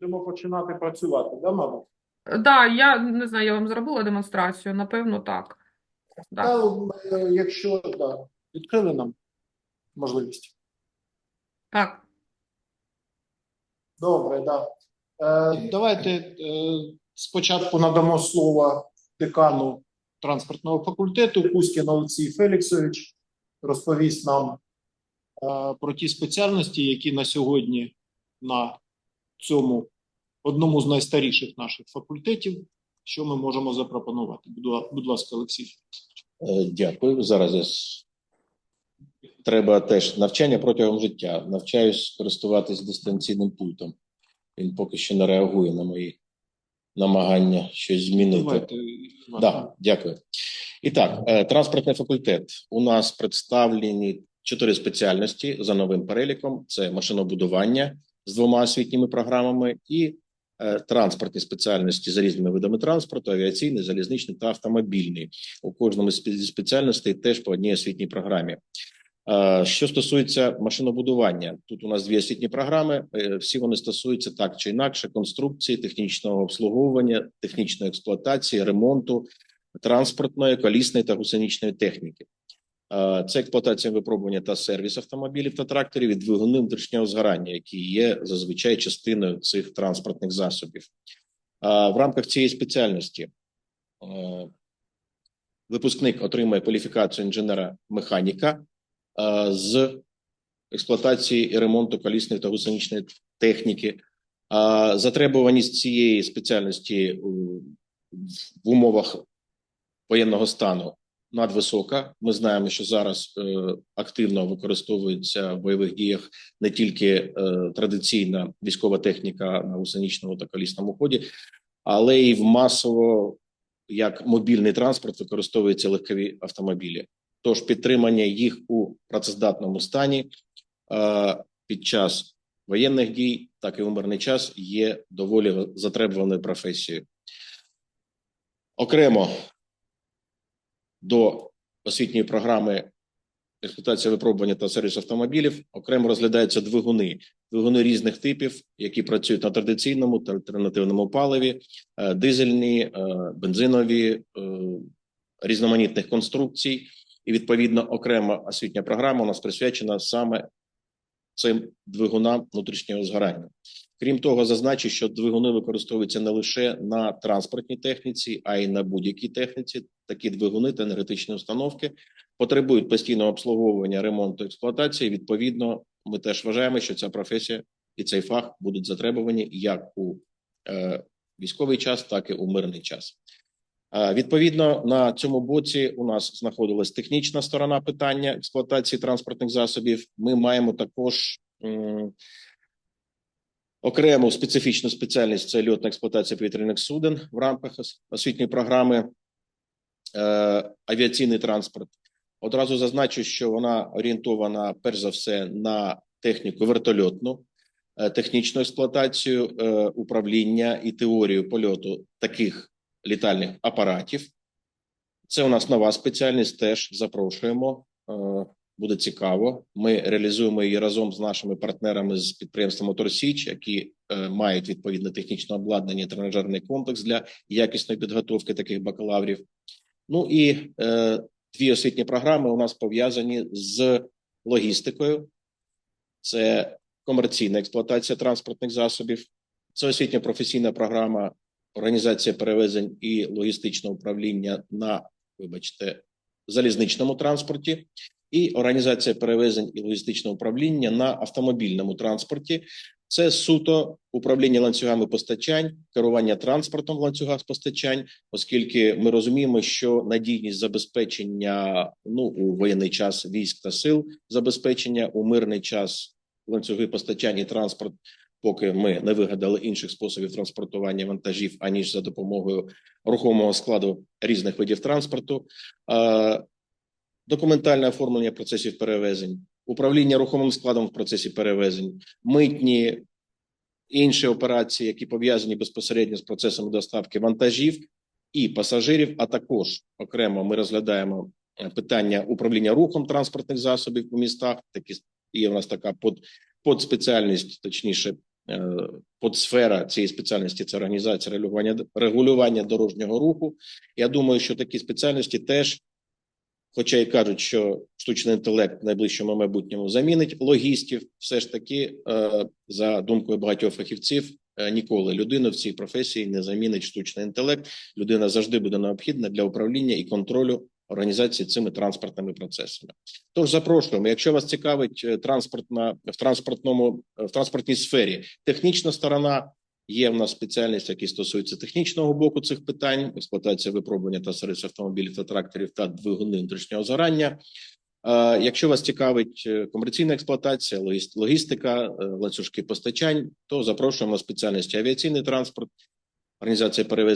Будемо починати працювати, да, мабуть? Да, я не знаю, я вам зробила демонстрацію, напевно, так. Да. Та, е, якщо да, відкрили нам можливість. Так. Добре, да. Е, давайте е, спочатку надамо слово декану транспортного факультету Кузькін Олексій Феліксович розповість нам е, про ті спеціальності, які на сьогодні на цьому одному з найстаріших наших факультетів, що ми можемо запропонувати. Будь, ласка, Олексій. Е, Дякую. Зараз треба теж навчання протягом життя. Навчаюсь користуватись дистанційним пультом. Він поки що не реагує на мої намагання щось змінити. Давайте, Да, дякую. І так, е, транспортний факультет. У нас представлені чотири спеціальності за новим переліком: це машинобудування з двома освітніми програмами і е, транспортні спеціальності за різними видами транспорту: авіаційний, залізничний та автомобільний. У кожному з спе- спеціальностей теж по одній освітній програмі. Е, Що стосується машинобудування, тут у нас дві освітні програми. е, Всі вони стосуються так чи інакше конструкції, технічного обслуговування, технічної експлуатації, ремонту, транспортної, колісної та гусеничної техніки. Е, Це експлуатація випробування та сервіс автомобілів та тракторів і двигуни внутрішнього згорання, які є зазвичай частиною цих транспортних засобів. Е, В рамках цієї спеціальності е, випускник отримує кваліфікацію інженера-механіка з експлуатації і ремонту колісної та гусеничної техніки. Затребуваність цієї спеціальності в умовах воєнного стану надвисока. Ми знаємо, що зараз е, активно використовується в бойових діях не тільки е, традиційна військова техніка на гусеничному та колісному ході, але й в масово як мобільний транспорт використовуються легкові автомобілі. Тож підтримання їх у працездатному стані е, під час воєнних дій, так і у мирний час є доволі затребуваною професією. Окремо до освітньої програми експлуатація випробування та сервіс автомобілів окремо розглядаються двигуни, двигуни різних типів, які працюють на традиційному та альтернативному паливі, е, дизельні, е, бензинові, е, різноманітних конструкцій. І відповідно окрема освітня програма у нас присвячена саме цим двигунам внутрішнього згорання. Крім того, зазначу, що двигуни використовуються не лише на транспортній техніці, а й на будь-якій техніці. Такі двигуни та енергетичні установки потребують постійного обслуговування, ремонту, експлуатації. Відповідно, ми теж вважаємо, що ця професія і цей фах будуть затребувані як у е, військовий час, так і у мирний час. Е, Відповідно, на цьому боці у нас знаходилась технічна сторона питання експлуатації транспортних засобів. Ми маємо також окрему специфічну спеціальність це льотна експлуатація повітряних суден в рамках освітньої програми е, авіаційний транспорт. Одразу зазначу, що вона орієнтована перш за все на техніку вертольотну, е, технічну експлуатацію, е, управління і теорію польоту таких літальних апаратів. Це у нас нова спеціальність. Теж запрошуємо. Буде цікаво. Ми реалізуємо її разом з нашими партнерами з підприємства Моторсіч, які е, мають відповідне технічне обладнання, тренажерний комплекс для якісної підготовки таких бакалаврів. Ну і е, дві освітні програми у нас пов'язані з логістикою. Це комерційна експлуатація транспортних засобів, це освітня професійна програма організація перевезень і логістичне управління на, вибачте, залізничному транспорті, і організація перевезень і логістичного управління на автомобільному транспорті. Це суто управління ланцюгами постачань, керування транспортом в ланцюгах постачань, оскільки ми розуміємо, що надійність забезпечення ну у воєнний час військ та сил забезпечення у мирний час ланцюги постачань і транспорт поки ми не вигадали інших способів транспортування вантажів, аніж за допомогою рухомого складу різних видів транспорту, документальне оформлення процесів перевезень, управління рухомим складом в процесі перевезень, митні інші операції, які пов'язані безпосередньо з процесами доставки вантажів і пасажирів. А також окремо ми розглядаємо е, питання управління рухом транспортних засобів у містах. Такі є у нас така под, подспеціальність, точніше, е, подсфера цієї спеціальності це організація регулювання регулювання дорожнього руху. Я думаю, що такі спеціальності теж, хоча й кажуть, що штучний інтелект в найближчому майбутньому замінить логістів, все ж таки, е, за думкою багатьох фахівців, е, ніколи людину в цій професії не замінить штучний інтелект. Людина завжди буде необхідна для управління і контролю організації цими транспортними процесами. Тож запрошуємо, якщо вас цікавить е, транспортна в транспортному в транспортній сфері, технічна сторона. Є в нас спеціальність, які стосуються технічного боку цих питань: експлуатація випробування та сервіс автомобілів та тракторів та двигуни внутрішнього згорання. Якщо вас цікавить е, комерційна експлуатація, логіст- логістика, е, ланцюжки постачань, то запрошуємо спеціальності авіаційний транспорт, організація перевезення.